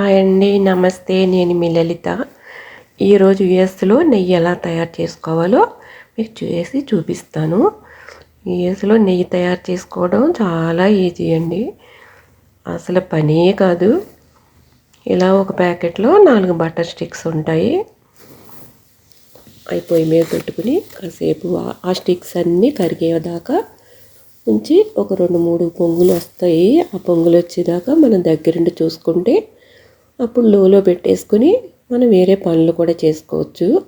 Hi అండి నమస్తే. నేను మీ లలిత. ఈరోజు యుఎస్లో నెయ్యి ఎలా తయారు చేసుకోవాలో మీకు చేసి చూపిస్తాను. యుఎస్లో నెయ్యి తయారు చేసుకోవడం చాలా ఈజీ అండి. అసలు పనే కాదు. ఇలా ఒక ప్యాకెట్లో నాలుగు బటర్ స్టిక్స్ ఉంటాయి. అయిపోయి మీద పెట్టుకుని కాసేపు ఆ స్టిక్స్ అన్నీ కరిగేదాకా ఉంచి ఒక రెండు మూడు పొంగులు వస్తాయి. ఆ పొంగులు వచ్చేదాకా మనం దగ్గరుండి చూసుకుంటే అప్పుడు లోలో పెట్టేసుకుని మనం వేరే పనులు కూడా చేసుకోవచ్చు.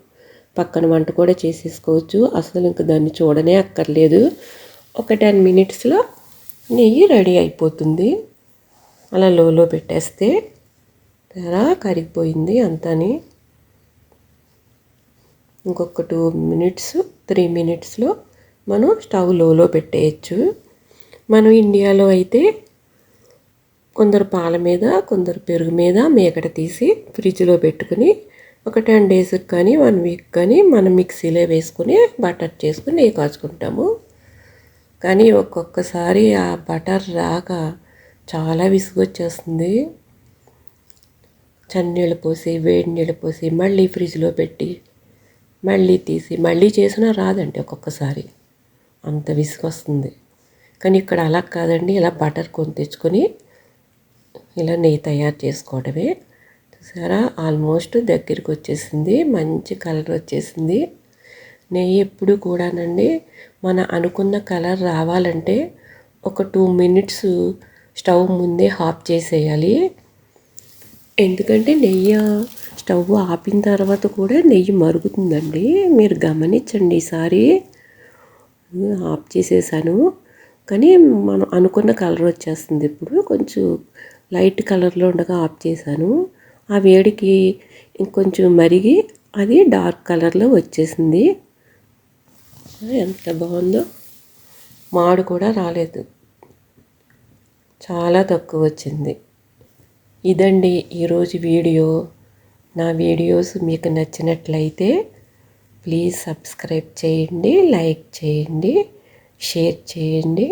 పక్కన వంట కూడా చేసేసుకోవచ్చు. అసలు ఇంక దాన్ని చూడనే అక్కర్లేదు. ఒక టెన్ మినిట్స్లో నెయ్యి రెడీ అయిపోతుంది. అలా లోలో పెట్టేస్తే తెర కరిగిపోయింది అంతని. ఇంకొక టూ మినిట్స్ త్రీ మినిట్స్లో మనం స్టవ్ లోలో పెట్టేయచ్చు. మనం ఇండియాలో అయితే కొందరు పాల మీద కొందరు పెరుగు మీద మేకట తీసి ఫ్రిడ్జ్లో పెట్టుకుని ఒక టెన్ డేస్కి కానీ వన్ వీక్ కానీ మనం మిక్సీలో వేసుకుని బటర్ చేసుకుని నెయ్యి కాచుకుంటాము. కానీ ఒక్కొక్కసారి ఆ బటర్ రాక చాలా విసుగొచ్చేస్తుంది. చన్నీళ్ళు పోసి వేడి నీళ్ళు పోసి మళ్ళీ ఫ్రిడ్జ్లో పెట్టి మళ్ళీ తీసి మళ్ళీ చేసినా రాదండి ఒక్కొక్కసారి. అంత విసుగు వస్తుంది కానీ ఇక్కడ అలా కాదండి. ఇలా బటర్ కొని తెచ్చుకొని ఇలా నెయ్యి తయారు చేసుకోవడమే. చూసారా? ఆల్మోస్ట్ దగ్గరికి వచ్చేసింది. మంచి కలర్ వచ్చేసింది. నెయ్యి ఎప్పుడు కూడానండి మన అనుకున్న కలర్ రావాలంటే ఒక టూ మినిట్స్ స్టవ్ ముందే ఆఫ్ చేసేయాలి. ఎందుకంటే నెయ్యి స్టవ్ ఆపిన తర్వాత కూడా నెయ్యి మరుగుతుందండి. మీరు గమనించండి ఈసారి. ఆఫ్ చేసేసాను. కానీ మనం అనుకున్న కలర్ వచ్చేస్తుంది ఇప్పుడు. కొంచెం లైట్ కలర్లో ఉండగా ఆఫ్ చేశాను. ఆ వేడికి ఇంకొంచెం మరిగి అది డార్క్ కలర్లో వచ్చేసింది. ఎంత బాగుందో. మాడు కూడా రాలేదు. చాలా తక్కువ వచ్చింది. ఇదండి ఈరోజు వీడియో. నా వీడియోస్ మీకు నచ్చినట్లయితే ప్లీజ్ సబ్స్క్రైబ్ చేయండి లైక్ చేయండి షేర్ చేయండి.